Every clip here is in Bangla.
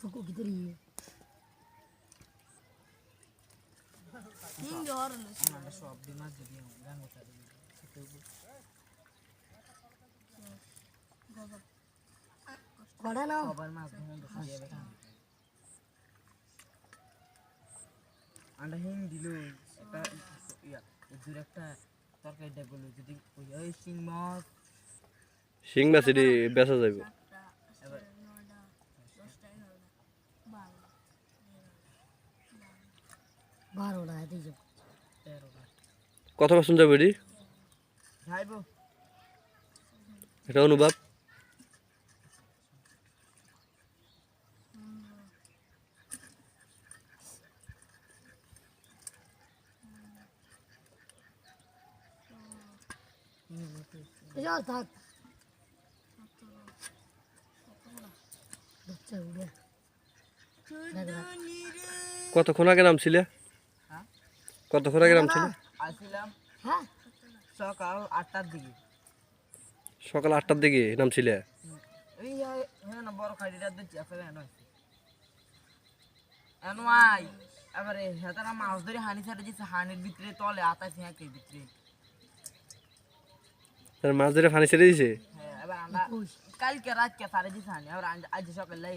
फुको किधर ही है हिंग और ना शॉप भी मत दिया हूं गान बता दे बड़ा ना खबर मास ढूंढ दिया बेटा আন্ডা হিং দিল একটা দূর একটা তরকারিটা গুলো যদি ওই সিং মাছ শিং মাছ এটি বেচা যাইব। কত পার্সেন্ট যাবে এটি? এটা অনুভব Jauh tak. কতক্ষণ আগে নামছিলে? হ্যাঁ? কতক্ষণ আগে নামছিলে? Hah? সকাল আটটার দিকে। সকাল আটটার দিকে নামছিলে? এই হ্যাঁ না বড় খাড়িটা দিচ্ছি আসলে এনো এনো আই এবারে হেতারা মাছ ধরে হানি ছেড়ে দিচ্ছে হানির ভিতরে তলে ফেঁকের ভিতরে। মাছ ধরে ফানি ছেড়ে দিছে? হ্যাঁ এবার আমরা কালকে রাতকে আজ- সকালে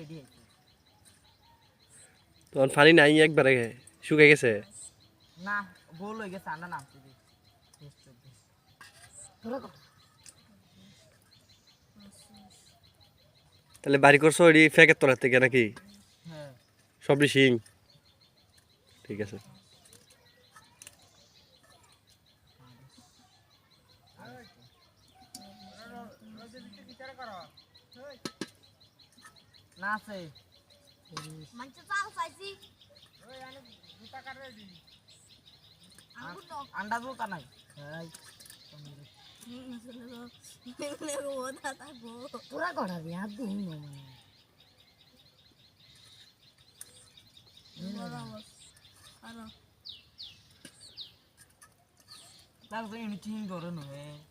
তখন ফানি নাই একবারে শুকাই গেছে না গোল হয়ে আমরা. তাহলে বাড়ি করছ এটি ফ্যাকের তলার থেকে নাকি হ্যাঁ সবটি শিং ঠিক আছে নাচে মানছে চাল চাইছি জুতা কাটে দি আন্ডা জুতা নাই পুরা কটা বিয়া দিন তারপরে এমনি চিন ধরে নয়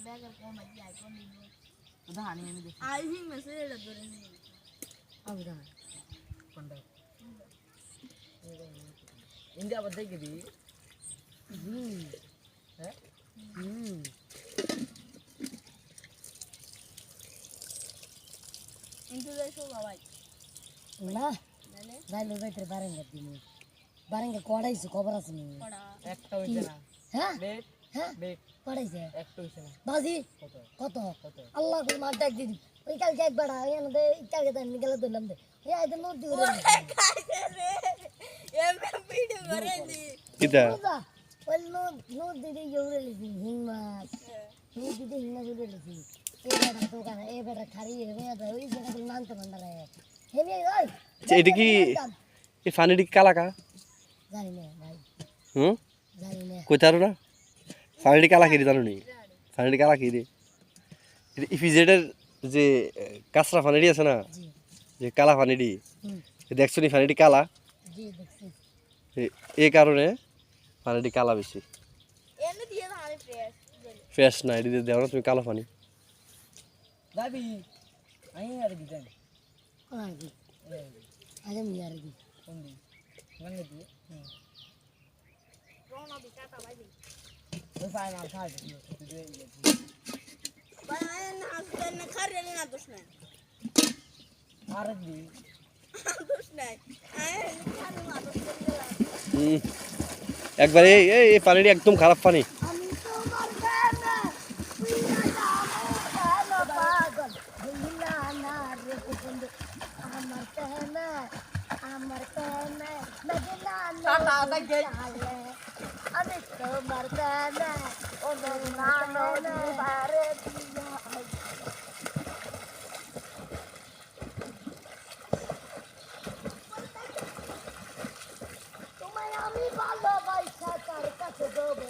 তুই হানি তুই ব্যাগ কমে যায় ব্যাগ কমে যায় কোন তুই হানি আমি দেখি আই হিং মেসেজ এটা ধরে নিয়ে Apa dah? কোনটা ইন্ডিয়া আবার দেখে দি Hmm. হ্যাঁ Hmm. কিন্তু দেখো বাবাই Nah, জানে dah lu better bareng gak ini. Bareng ke koda isu kobar asini. পড়া একটা হইছে না। Hah? বেট Hah? বেট Koda isu. একটা হইছে না Bazi, কত? কত? কত? আল্লাহ কই মার ডাক দিদি ওই কালকে একবার আইন দে কালকে তাই নিগেলে দিলাম দে। এই আইতে নোট দি ওরে এমএ ভিডিও করে দি। কিতা? বুঝা ওই নোট নোট দিদি ইউরে লিছি হিং মাছ। হিং দিদি হিং মাছ ইউরে লিছি এই বেটা দোকান এই বেটা খারি রে বেটা ওই জায়গা তো নাম তো মন্ডা রে হেমি ওই! আচ্ছা, এটা কি- এই ফানিটি কালাকা জানি না ভাই। হুম? জানি না। কইতে পারো না কালা কি জানো নি? ফানিটি কালা কি রে যে কাঁচরা ফানিটি আছে না? যে কালা হুম। দেখছ নি ফানিটি কালা? এ- এই কারণে পানিটি কালা বেশি। এনে দিয়ে ধারে ফ্রেশ না এটি দেওয়া না তুমি কালো গঙ্গে দিয়ে? একবার এই পানিটি একদম খারাপ পানি। আমি তোমার দানা ও নানো বারে তোমায় আমি ভালোবাসা তার কাছে দেবো